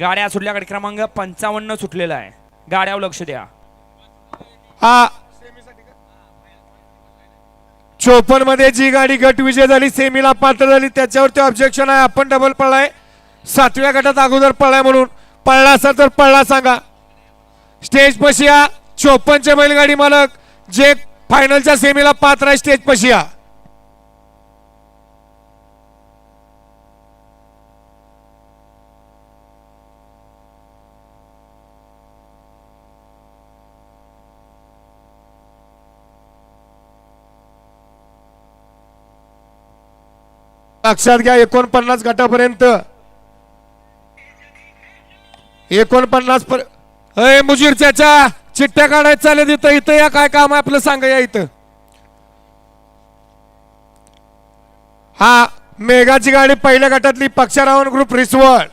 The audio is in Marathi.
गाड्या सुटल्याकडे क्रमांक पंचावन्न सुटलेला आहे. गाड्यावर लक्ष द्या. हा. चोपनमध्ये जी गाडी गट विजय झाली सेमीला पात्र झाली त्याच्यावरती ऑब्जेक्शन आहे. आपण डबल पळलाय. सातव्या गटात अगोदर पळलाय म्हणून. पळला असेल तर पळला सांगा. स्टेज पशिया चोपनचे बैलगाडी मालक जे फायनलच्या सेमीला पात्र आहे स्टेज पशिया या लक्षात घ्या एकोणपन्नास गटापर्यंत. एकोणपन्नास पर अय मुजीर चाचा चिठ्ठ्या काढायचं चालेल इथं इथं या काय काम आहे आपलं सांगा या इथं. हा मेघाची गाडी पहिल्या गटातली पक्षारावण ग्रुप रिसवळ.